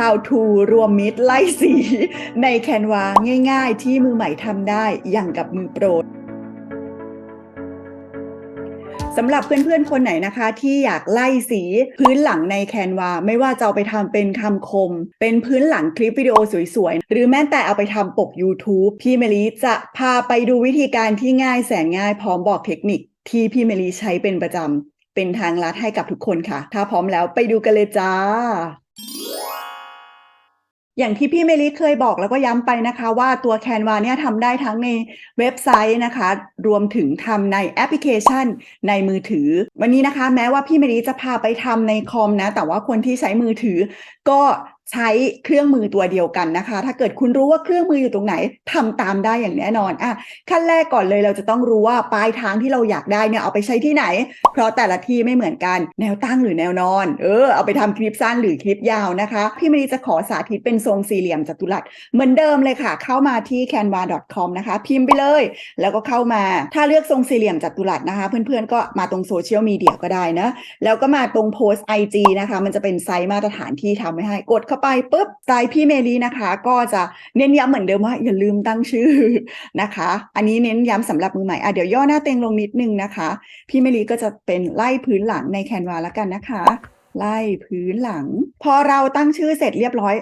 How to รวมมิตรไล่สี ในแคนวาง่ายๆ ที่มือใหม่ทำได้อย่างกับมือโปรสำหรับเพื่อนๆ คนไหนนะคะที่อยากไล่สีพื้นหลังในแคนวาไม่ว่าจะเอาไปทำเป็นคำคม เป็นพื้นหลังคลิปวิดีโอสวยๆ หรือแม้แต่เอาไปทำปก YouTube พี่เมลีจะพาไปดูวิธีการที่ง่ายแสนง่ายพร้อมบอกเทคนิคที่พี่เมลีใช้เป็นประจำเป็นทางลัดให้กับทุกคนค่ะ ถ้าพร้อมแล้วไปดูกันเลยจ้า อย่างที่พี่เมลิเคยบอกแล้วก็ย้ำไปนะคะว่าตัวแคนวาเนี่ยทำได้ทั้งในเว็บไซต์นะคะ รวมถึงทำในแอปพลิเคชันในมือถือ วันนี้นะคะ แม้ว่าพี่เมลิจะพาไปทำในคอมนะ แต่ว่าคนที่ใช้มือถือก็ ใช้เครื่องมือตัวเดียวกันนะคะ ถ้าเกิดคุณรู้ว่าเครื่องมืออยู่ตรงไหนทำตามได้อย่างแน่นอนอะขั้นแรกก่อนเลยเราจะต้องรู้ว่าปลายทางที่เราอยากได้เนี่ยเอาไปใช้ที่ไหน เพราะแต่ละที่ไม่เหมือนกันแนวตั้งหรือแนวนอน เออเอาไปทำคลิปสั้นหรือคลิปยาวนะคะ พี่มณีจะขอสาธิตเป็นทรงสี่เหลี่ยมจัตุรัสเหมือนเดิมเลยค่ะ เข้ามาที่ canva.com นะคะ พิมพ์ไปเลย แล้วก็เข้ามาถ้าเลือกทรงสี่เหลี่ยมจัตุรัสนะคะ เพื่อนๆก็มาตรงโซเชียลมีเดียก็ได้นะแล้วก็มาตรงโพสต์ IG นะคะ มันจะเป็นไซส์มาตรฐานที่ทำไว้ให้กดเข้าไปปุ๊บไซส์พี่เมลีนะคะ ก็จะเน้นย้ำเหมือนเดิมว่าอย่าลืมตั้งชื่อนะคะ อันนี้เน้นย้ำสำหรับมือใหม่อะเดี๋ยวย่อหน้าเต็งลงนิดนึงนะคะ พี่เมลีก็จะเป็นไล่พื้นหลังในแคนวาแล้วกันนะคะไล่พื้นหลัง พอเราตั้งชื่อเสร็จเรียบร้อย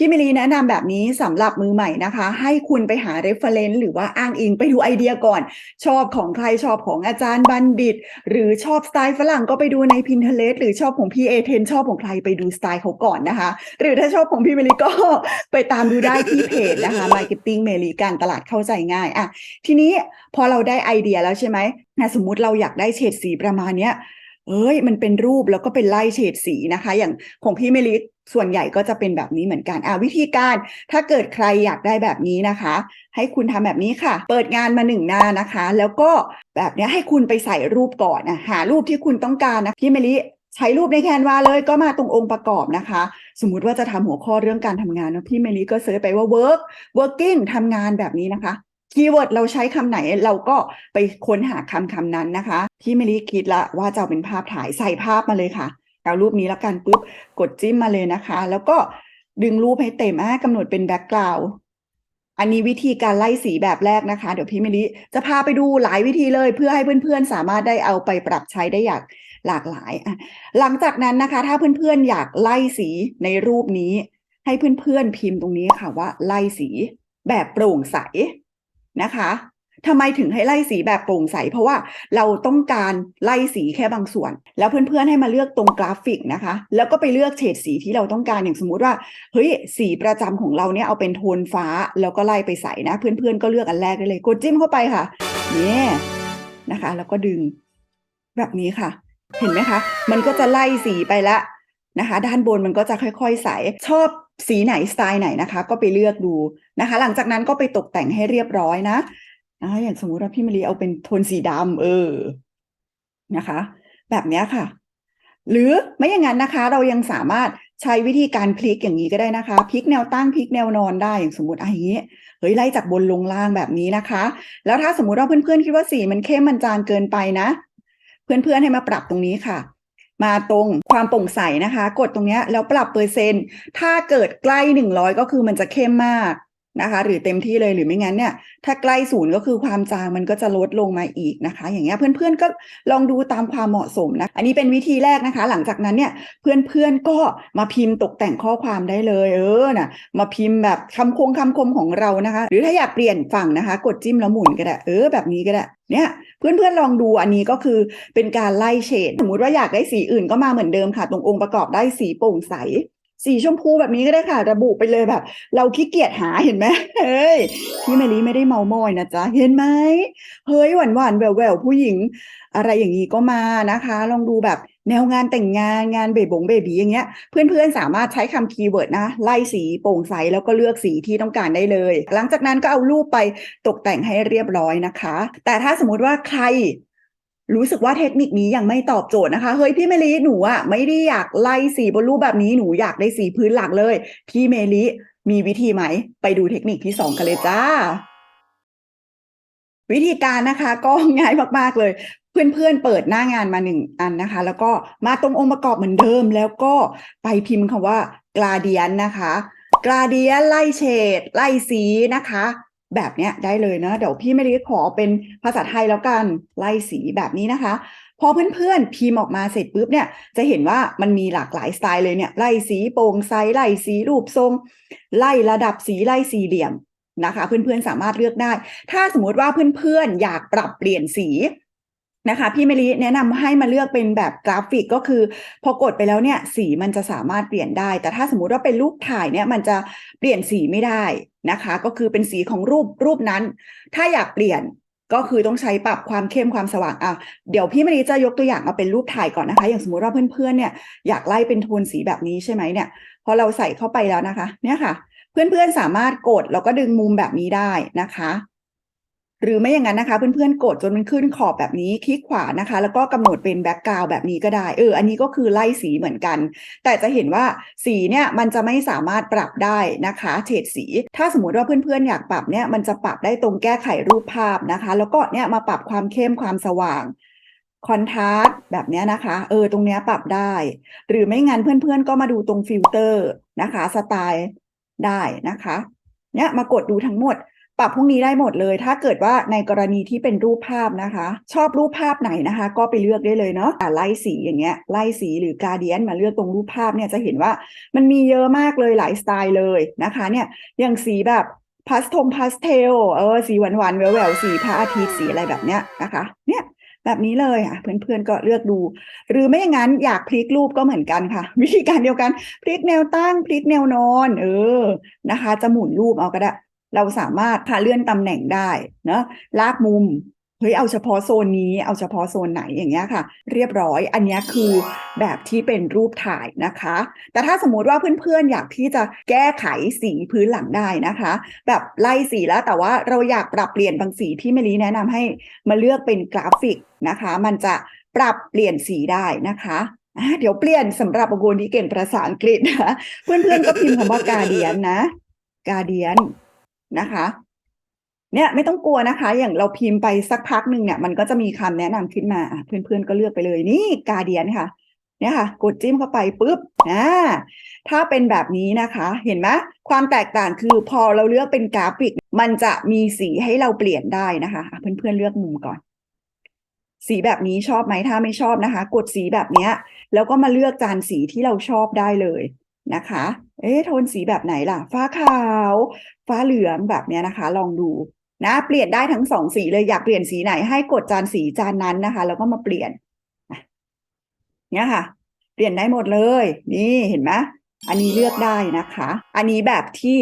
พี่เมลีแนะนำแบบนี้สำหรับมือใหม่นะคะ ให้คุณไปหา reference หรือว่าอ้างอิงไปดูไอเดียก่อน ชอบของใครชอบของอาจารย์บัณฑิต หรือชอบสไตล์ฝรั่งก็ไปดูใน Pinterest หรือชอบของพี่เอเทนชอบของใครไปดูสไตล์เขาก่อนนะคะ หรือถ้าชอบของพี่เมลีก็ไปตามดูได้ที่เพจนะคะ Marketing เมลีการตลาดเข้าใจง่ายอะทีนี้พอเราได้ไอเดียแล้วใช่ไหมนะสมมุติเราอยากได้เฉดสีประมาณเนี้ยเอ้ยมันเป็นรูปแล้วก็เป็นไล่เฉดสีนะคะ อย่างของพี่เมลิ ส่วนใหญ่ก็จะเป็นแบบนี้เหมือนกันอ่าวิธีการถ้าเกิดใครอยากได้แบบนี้นะคะ ให้คุณทำแบบนี้ค่ะ เปิดงานมาหนึ่งหน้านะคะ แล้วก็แบบนี้ให้คุณไปใส่รูปก่อนนะหารูปที่คุณต้องการนะพี่เมลิใช้รูปในแคนวาเลยก็มาตรงองค์ประกอบนะคะ สมมุติว่าจะทำหัวข้อเรื่องการทำงานนะพี่เมลิก็เซิร์ชไปว่า work working ทำงานแบบนี้นะคะคีย์เวิร์ดเราใช้คำไหนเราก็ไปค้นหาคำคำนั้นนะคะ พี่เมลีคิดละว่าจะเอาเป็นภาพถ่ายใส่ภาพมาเลยค่ะ เอารูปนี้แล้วกันปุ๊บกดจิ้มมาเลยนะคะ แล้วก็ดึงรูปให้เต็มอะกำหนดเป็นแบ็กกราวด์อันนี้วิธีการไล่สีแบบแรกนะคะ เดี๋ยวพี่เมลีจะพาไปดูหลายวิธีเลยเพื่อให้เพื่อนๆ สามารถได้เอาไปปรับใช้ได้อย่างหลากหลาย หลังจากนั้นนะคะ ถ้าเพื่อนๆ อยากไล่สีในรูปนี้ ให้เพื่อนๆ พิมพ์ตรงนี้ค่ะว่าไล่สีแบบโปร่งใสนะคะ ทำไมถึงให้ไล่สีแบบโปร่งใส เพราะว่าเราต้องการไล่สีแค่บางส่วน แล้วเพื่อนๆให้มาเลือกตรงกราฟิกนะคะ แล้วก็ไปเลือกเฉดสีที่เราต้องการอย่างสมมุติว่าเฮ้ยสีประจำของเราเนี่ยเอาเป็นโทนฟ้าแล้วก็ไล่ไปใส่นะ เพื่อนๆก็เลือกอันแรกได้เลยกดจิ้มเข้าไปค่ะเนี่ยนะคะ แล้วก็ดึงแบบนี้ค่ะ เห็นไหมคะ มันก็จะไล่สีไปละนะคะ ด้านบนมันก็จะค่อย ๆ ใสชอบสีไหนสไตล์ไหนนะคะ ก็ไปเลือกดูนะคะ หลังจากนั้นก็ไปตกแต่งให้เรียบร้อยนะ อ่าอย่างสมมุติว่าพี่มะลีเอาเป็นโทนสีดำเออนะคะ แบบนี้ค่ะ หรือไม่อย่างนั้นนะคะ เรายังสามารถใช้วิธีการพลิกอย่างนี้ก็ได้นะคะพลิกแนวตั้งพลิกแนวนอนได้อย่างสมมติอะอย่างนี้เฮ้ยไล่จากบนลงล่างแบบนี้นะคะ แล้วถ้าสมมุติว่าเพื่อนๆคิดว่าสีมันเข้มมันจางเกินไปนะ เพื่อนๆให้มาปรับตรงนี้ค่ะ มาตรงความโปร่งใสนะคะ กดตรงนี้แล้วปรับเปอร์เซ็นต์ถ้าเกิดใกล้หนึ่งร้อยก็คือมันจะเข้มมาก นะคะ หรือเต็มที่เลยหรือไม่งั้นเนี่ย ถ้าใกล้ศูนย์ก็คือความจางมันก็จะลดลงมาอีกนะคะ อย่างเงี้ยเพื่อนๆก็ลองดูตามความเหมาะสมนะ อันนี้เป็นวิธีแรกนะคะ หลังจากนั้นเนี่ยเพื่อนๆก็มาพิมพ์ตกแต่งข้อความได้เลยเออนะมาพิมพ์แบบคำคงคำคมของเรานะคะ หรือถ้าอยากเปลี่ยนฝั่งนะคะ กดจิ้มแล้วหมุนก็ได้เออแบบนี้ก็ได้เนี่ยเพื่อนๆลองดูอันนี้ก็คือเป็นการไล่เฉดสมมุติว่าอยากได้สีอื่นก็มาเหมือนเดิมค่ะ ตรงองค์ประกอบได้สีโปร่งใส สีชมพูแบบนี้ก็ได้ค่ะระบุไปเลยแบบ เราขี้เกียจหาเห็นไหมเฮ้ยพี่เมลีไม่ได้เมามอยนะจ๊ะเห็นไหมเฮ้ยหวานหวานแหววแหววผู้หญิง อะไรอย่างนี้ก็มานะคะ ลองดูแบบแนวงานแต่งงานงานเบบงเบบีอย่างเงี้ย เพื่อนๆสามารถใช้คำคีย์เวิร์ดนะ ไล่สีโปร่งใสแล้วก็เลือกสีที่ต้องการได้เลย หลังจากนั้นก็เอารูปไปตกแต่งให้เรียบร้อยนะคะ แต่ถ้าสมมติว่าใคร รู้สึกว่าเทคนิคนี้ยังไม่ตอบโจทย์นะคะ เฮ้ยพี่เมลีหนูอะไม่ได้อยากไล่สีบนรูปแบบนี้หนูอยากได้สีพื้นหลักเลย พี่เมลีมีวิธีไหม ไปดูเทคนิคที่สองกันเลยจ้า วิธีการนะคะก็ง่ายมากๆเลยเพื่อนๆเปิดหน้างานมาหนึ่งอันนะคะ แล้วก็มาตรงองค์ประกอบเหมือนเดิม แล้วก็ไปพิมพ์คำว่า gradient นะคะ gradient ไล่เฉดไล่สีนะคะ แบบเนี้ยได้เลยนะ เดี๋ยวพี่ไม่ได้ขอเป็นภาษาไทยแล้วกันไล่สีแบบนี้นะคะ พอเพื่อนๆพิมพ์ออกมาเสร็จปุ๊บเนี่ย จะเห็นว่ามันมีหลากหลายสไตล์เลยเนี่ยไล่สีโปร่งใสไล่สีรูปทรง ไล่ระดับสีไล่สี่เหลี่ยมนะคะ เพื่อนๆสามารถเลือกได้ ถ้าสมมติว่าเพื่อนๆอยากปรับเปลี่ยนสี นะคะพี่เมลิแนะนำให้มาเลือกเป็นแบบกราฟิกก็คือ พอกดไปแล้วเนี่ยสีมันจะสามารถเปลี่ยนได้ แต่ถ้าสมมุติว่าเป็นรูปถ่ายเนี่ยมันจะเปลี่ยนสีไม่ได้นะคะ ก็คือเป็นสีของรูปรูปนั้น ถ้าอยากเปลี่ยนก็คือต้องใช้ปรับความเข้มความสว่างอะเดี๋ยวพี่มณีจะยกตัวอย่างมาเป็นรูปถ่ายก่อนนะคะ อย่างสมมติว่าเพื่อนๆเนี่ยอยากไล่เป็นโทนสีแบบนี้ใช่ไหมเนี่ยพอเราใส่เข้าไปแล้วนะคะ เนี่ยค่ะ เพื่อนๆสามารถกดแล้วก็ดึงมุมแบบนี้ได้นะคะ หรือไม่อย่างนั้นนะคะ เพื่อนๆกดจนมันขึ้นขอบแบบนี้คลิกขวานะคะ แล้วก็กำหนดเป็นแบ็กกราวแบบนี้ก็ได้เอออันนี้ก็คือไล่สีเหมือนกัน แต่จะเห็นว่าสีเนี่ยมันจะไม่สามารถปรับได้นะคะเฉดสี ถ้าสมมติว่าเพื่อนๆอยากปรับเนี่ยมันจะปรับได้ตรงแก้ไขรูปภาพนะคะ แล้วก็เนี่ยมาปรับความเข้มความสว่างคอนทราสต์แบบนี้นะคะ เออ ตรงเนี้ยปรับได้ หรือไม่งั้นเพื่อนๆ ก็มาดูตรงฟิลเตอร์นะคะ สไตล์ได้นะคะ เนี่ยมากดดูทั้งหมด ปรับพวกนี้ได้หมดเลย ถ้าเกิดว่าในกรณีที่เป็นรูปภาพนะคะ ชอบรูปภาพไหนนะคะ ก็ไปเลือกได้เลยเนาะไล่สีอย่างเงี้ยไล่สีหรือการเดียนมาเลือกตรงรูปภาพเนี่ยจะเห็นว่ามันมีเยอะมากเลยหลายสไตล์เลยนะคะเนี่ยอย่างสีแบบพาสทงพาสเทลเออสีหวานหวานๆแหววแววๆสีพระอาทิตย์สีอะไรแบบเนี้ยนะคะเนี่ยแบบนี้เลยอะเพื่อนๆก็เลือกดู หรือไม่อย่างนั้นอยากพลิกรูปก็เหมือนกันค่ะ วิธีการเดียวกันพลิกแนวตั้งพลิกแนวนอน เออนะคะ จะหมุนรูปเอาก็ได้ เราสามารถพาเลื่อนตำแหน่งได้เนะลากมุมเฮ้ยเอาเฉพาะโซนนี้เอาเฉพาะโซนไหนอย่างเงี้ยค่ะ เรียบร้อยอันนี้คือแบบที่เป็นรูปถ่ายนะคะ แต่ถ้าสมมติว่าเพื่อนๆ อยากที่จะแก้ไขสีพื้นหลังได้นะคะ แบบไล่สีแล้วแต่ว่าเราอยากปรับเปลี่ยนบางสีพี่มลิแนะนำให้มาเลือกเป็นกราฟิกนะคะ มันจะปรับเปลี่ยนสีได้นะคะเดี๋ยวเปลี่ยนสำหรับบางคนที่เก่งภาษาอังกฤษนะเพื่อนๆก็พิมพ์คำว่า guardian นะ guardian น นะคะ เนี่ยไม่ต้องกลัวนะคะ อย่างเราพิมพ์ไปสักพักหนึ่งเนี่ยมันก็จะมีคำแนะนำขึ้นมาเพื่อนๆก็เลือกไปเลยนี่ guardian ค่ะ เนี่ยค่ะ กดจิ้มเข้าไปปุ๊บอ่าถ้าเป็นแบบนี้นะคะ เห็นไหมความแตกต่างคือพอเราเลือกเป็นกราฟิก มันจะมีสีให้เราเปลี่ยนได้นะคะอะเพื่อนๆเลือกมุมก่อน สีแบบนี้ชอบไหมถ้าไม่ชอบนะคะ กดสีแบบเนี้ย แล้วก็มาเลือกจานสีที่เราชอบได้เลย นะคะ เอ๊ะโทนสีแบบไหนล่ะ ฟ้าขาว ฟ้าเหลืองแบบเนี้ยนะคะ ลองดูนะ เปลี่ยนได้ทั้งสองสีเลยอยากเปลี่ยนสีไหนให้กดจานสีจานนั้นนะคะ แล้วก็มาเปลี่ยนเนี่ยค่ะ เปลี่ยนได้หมดเลย นี่เห็นไหมอันนี้เลือกได้นะคะ อันนี้แบบที่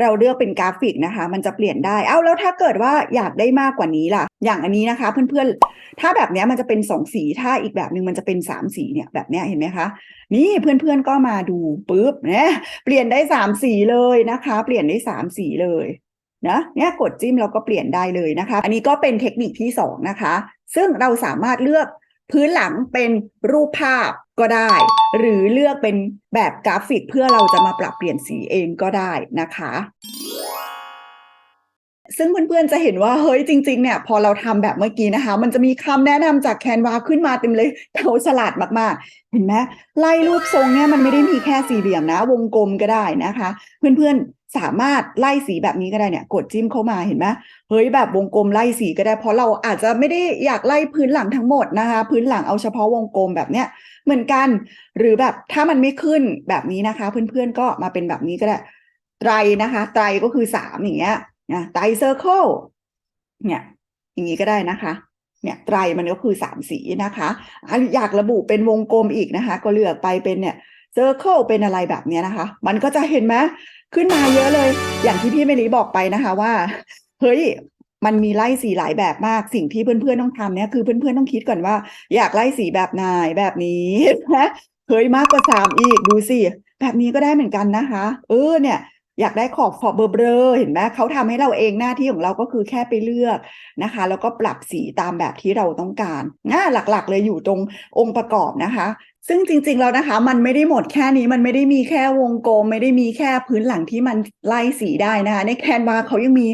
เราเลือกเป็นกราฟิกนะคะ มันจะเปลี่ยนได้ เอ้าแล้วถ้าเกิดว่าอยากได้มากกว่านี้ล่ะ อย่างอันนี้นะคะ เพื่อนๆ ถ้าแบบนี้มันจะเป็นสองสี ถ้าอีกแบบหนึ่งมันจะเป็นสามสีเนี่ยแบบเนี้ยเห็นไหมคะ นี่เพื่อนๆก็มาดูปุ๊บเนี่ยเปลี่ยนได้สามสีเลยนะคะ เปลี่ยนได้สามสีเลยนะเนี่ยกดจิ้มเราก็เปลี่ยนได้เลยนะคะ อันนี้ก็เป็นเทคนิคที่สองนะคะ ซึ่งเราสามารถเลือก พื้นหลังเป็นรูปภาพก็ได้ หรือเลือกเป็นแบบกราฟิกเพื่อเราจะมาปรับเปลี่ยนสีเองก็ได้นะคะซึ่งเพื่อนๆจะเห็นว่าเฮ้ยจริงๆเนี่ยพอเราทำแบบเมื่อกี้นะคะ มันจะมีคำแนะนำจากแคนวาขึ้นมาเต็มเลยเขาฉลาดมากๆ เห็นไหมไล่รูปทรงเนี่ยมันไม่ได้มีแค่สี่เหลี่ยมนะ วงกลมก็ได้นะคะ เพื่อนๆ สามารถไล่สีแบบนี้ก็ได้เนี่ย กดจิ้มเข้ามาเห็นไหมเฮ้ยแบบวงกลมไล่สีก็ได้ เพราะเราอาจจะไม่ได้อยากไล่พื้นหลังทั้งหมดนะคะ พื้นหลังเอาเฉพาะวงกลมแบบเนี้ยเหมือนกัน หรือแบบถ้ามันไม่ขึ้นแบบนี้นะคะ เพื่อนๆก็มาเป็นแบบนี้ก็ได้ไตรนะคะไตรก็คือสามอย่างเงี้ยนะไตรเซอร์เคิลเนี่ยอย่างนี้ก็ได้นะคะเนี่ยไตรมันก็คือสามสีนะคะอะอยากระบุเป็นวงกลมอีกนะคะ ก็เลือกไปเป็นเนี่ยเซอร์เคิลเป็นอะไรแบบเนี้ยนะคะ มันก็จะเห็นไหม ขึ้นมาเยอะเลย อย่างที่พี่เมลีบอกไปนะคะว่า เฮ้ยมันมีไล่สีหลายแบบมากสิ่งที่เพื่อนๆต้องทำเนี่ยคือเพื่อนๆต้องคิดก่อนว่า อยากไล่สีแบบไหนแบบนี้เห็นไหมเฮ้ยมากกว่าสามอีกดูสิแบบนี้ก็ได้เหมือนกันนะคะ เออเนี่ยอยากได้ขอบขอบเบลอๆเห็นไหมเขาทำให้เราเองหน้าที่ของเราก็คือแค่ไปเลือกนะคะ แล้วก็ปรับสีตามแบบที่เราต้องการน่าหลักๆ เลยอยู่ตรงองค์ประกอบนะคะ ซึ่งจริงๆแล้วนะคะ มันไม่ได้หมดแค่นี้มันไม่ได้มีแค่วงกลม ไม่ได้มีแค่พื้นหลังที่มันไล่สีได้นะคะในแคนวาเขายังมี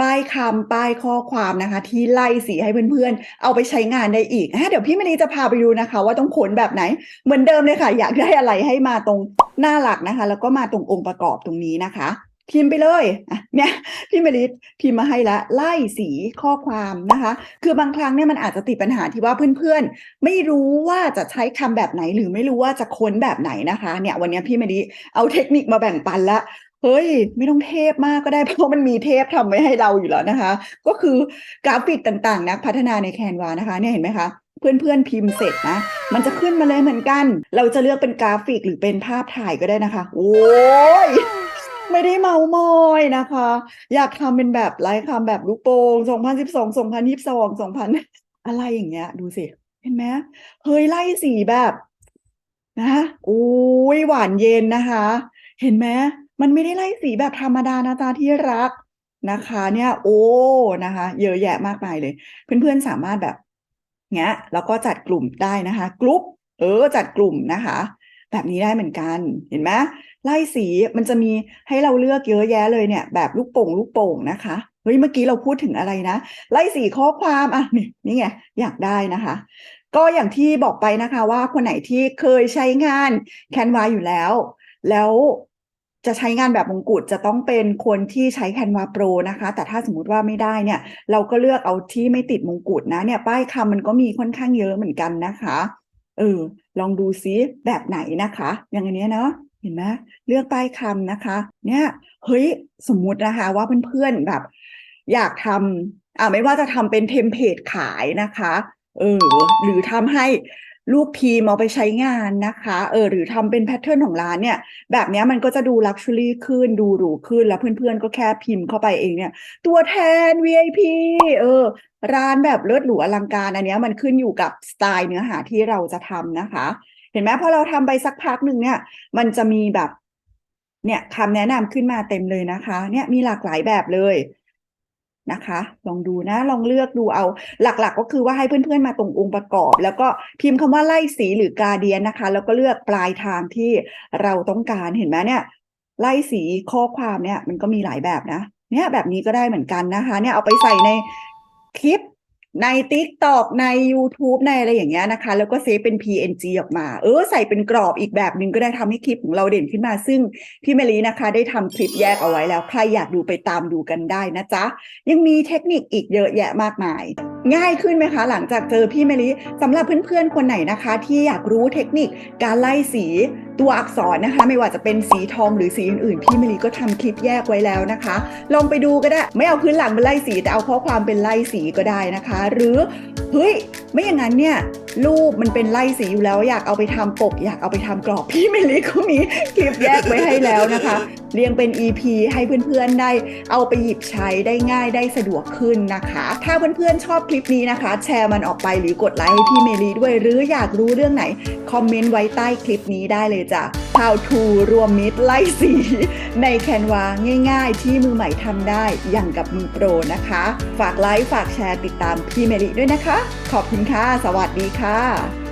ป้ายคำป้ายข้อความนะคะ ที่ไล่สีให้เพื่อนๆ เอาไปใช้งานได้อีกเดี๋ยวพี่มณีจะพาไปดูนะคะ ว่าต้องขนแบบไหน เหมือนเดิมเลยค่ะ อยากได้อะไรให้มาตรงหน้าหลักนะคะ แล้วก็มาตรงองค์ประกอบตรงนี้นะคะ พิมพ์ไปเลยเนี่ยพี่มณีพิมพ์มาให้แล้วไล่สีข้อความนะคะ คือบางครั้งเนี่ยมันอาจจะติดปัญหาที่ว่าเพื่อนๆ ไม่รู้ว่าจะใช้คำแบบไหนหรือไม่รู้ว่าจะค้นแบบไหนนะคะเนี่ยวันนี้พี่มณีเอาเทคนิคมาแบ่งปันละเฮ้ย ไม่ต้องเทพมากก็ได้เพราะมันมีเทพทำไว้ให้เราอยู่แล้วนะคะ ก็คือกราฟิกต่างๆ นักพัฒนาในแคนวานะคะเนี่ยเห็นไหมคะเพื่อนๆพิมพ์เสร็จนะ มันจะขึ้นมาเลยเหมือนกัน เราจะเลือกเป็นกราฟิกหรือเป็นภาพถ่ายก็ได้นะคะ โอ้ย ไม่ได้เมามอยนะคะ อยากทำเป็นแบบไลฟ์คำแบบลูกโป่ง2012 2022 2000องสองพันอะไรอย่างเงี้ย ดูสิ เห็นไหมเฮ้ยไล่สีแบบนะโอ้ยหวานเย็นนะคะ เห็นไหมมันไม่ได้ไล่สีแบบธรรมดานะจ๊ะที่รักนะคะ เนี่ย โอ้นะคะ เยอะแยะมากมายเลย เพื่อนๆสามารถแบบเงี้ยแล้วก็จัดกลุ่มได้นะคะ กลุ่มเออจัดกลุ่มนะคะ แบบนี้ได้เหมือนกันเห็นไหมไล่สีมันจะมีให้เราเลือกเยอะแยะเลยเนี่ย แบบลูกโป่งลูกโป่งนะคะเฮ้ยเมื่อกี้เราพูดถึงอะไรนะ ไล่สีข้อความอะนี่นี่ไงอยากได้นะคะ ก็อย่างที่บอกไปนะคะว่าคนไหนที่เคยใช้งานแคนวาอยู่แล้ว แล้วจะใช้งานแบบมงกุฎจะต้องเป็นคนที่ใช้แคนวาโปรนะคะ แต่ถ้าสมมุติว่าไม่ได้เนี่ย เราก็เลือกเอาที่ไม่ติดมงกุฎนะเนี่ย ป้ายคำมันก็มีค่อนข้างเยอะเหมือนกันนะคะ เออ ลองดูซิแบบไหนนะคะ อย่างอันเนี้ยเนาะเห็นไหมเลือกป้ายคำนะคะ เนี่ยเฮ้ยสมมุตินะคะ ว่าเพื่อนๆแบบ อยากทำอ่าไม่ว่าจะทำเป็นเทมเพลตขายนะคะ เออ หรือทำให้ ลูกพีมเอาไปใช้งานนะคะ เออหรือทำเป็นแพทเทิร์นของร้านเนี่ย แบบนี้มันก็จะดูลักชัวรี่ขึ้นดูหรูขึ้นแล้วเพื่อนๆ ก็แค่พิมพ์เข้าไปเองเนี่ย ตัวแทน VIP เออ ร้านแบบเลิศหรูอลังการอันนี้มันขึ้นอยู่กับสไตล์เนื้อหาที่เราจะทำนะคะ เห็นไหมพอเราทำไปสักพักหนึ่งเนี่ย มันจะมีแบบ เนี่ยคำแนะนำขึ้นมาเต็มเลยนะคะ เนี่ยมีหลากหลายแบบเลย นะคะ ลองดูนะ ลองเลือกดูเอา หลักๆ ก็คือว่าให้เพื่อนๆมาตรงองค์ประกอบ แล้วก็พิมพ์คำว่าไล่สีหรือกาเดียนนะคะ แล้วก็เลือกปลายทางที่เราต้องการเห็นไหมเนี่ย ไล่สีข้อความเนี่ยมันก็มีหลายแบบนะ เนี่ยแบบนี้ก็ได้เหมือนกันนะคะ เนี่ยเอาไปใส่ในคลิป ใน TikTok ใน YouTube ในอะไรอย่างเงี้ยนะคะ แล้วก็เซฟเป็น PNG ออกมา เออ ใส่เป็นกรอบอีกแบบหนึ่งก็ได้ทำให้คลิปของเราเด่นขึ้นมา ซึ่งพี่เมลีนะคะ ได้ทำคลิปแยกเอาไว้แล้ว ใครอยากดูไปตามดูกันได้นะจ๊ะ ยังมีเทคนิคอีกเยอะแยะมากมาย ง่ายขึ้นไหมคะ หลังจากเจอพี่เมลีสำหรับเพื่อนๆคนไหนนะคะ ที่อยากรู้เทคนิคการไล่สีตัวอักษรนะคะ ไม่ว่าจะเป็นสีทองหรือสีอื่นๆ พี่เมลีก็ทำคลิปแยกไว้แล้วนะคะ ลองไปดูก็ได้ ไม่เอาพื้นหลังเป็นไล่สี แต่เอาข้อความเป็นไล่สีก็ได้นะคะ หรือเฮ้ยไม่อย่างนั้นเนี่ยรูปมันเป็นไล่สีอยู่แล้ว อยากเอาไปทำปก อยากเอาไปทำกรอบพี่เมลีก็มีคลิปแยกไว้ให้แล้วนะคะเรียงเป็น EP ให้เพื่อนๆได้เอาไปหยิบใช้ได้ง่ายได้สะดวกขึ้นนะคะ ถ้าเพื่อนๆชอบคลิปนี้นะคะ แชร์มันออกไปหรือกดไลค์ให้พี่เมลีด้วย หรืออยากรู้เรื่องไหน คอมเมนต์ไว้ใต้คลิปนี้ได้เลยจ้ะ How to รวมมิตรไล่สี ในแคนวาง่ายๆ ที่มือใหม่ทำได้อย่างกับมือโปรนะคะ ฝากไลค์ฝากแชร์ติดตามพี่เมลีด้วยนะคะ ขอบคุณค่ะ สวัสดีค่ะ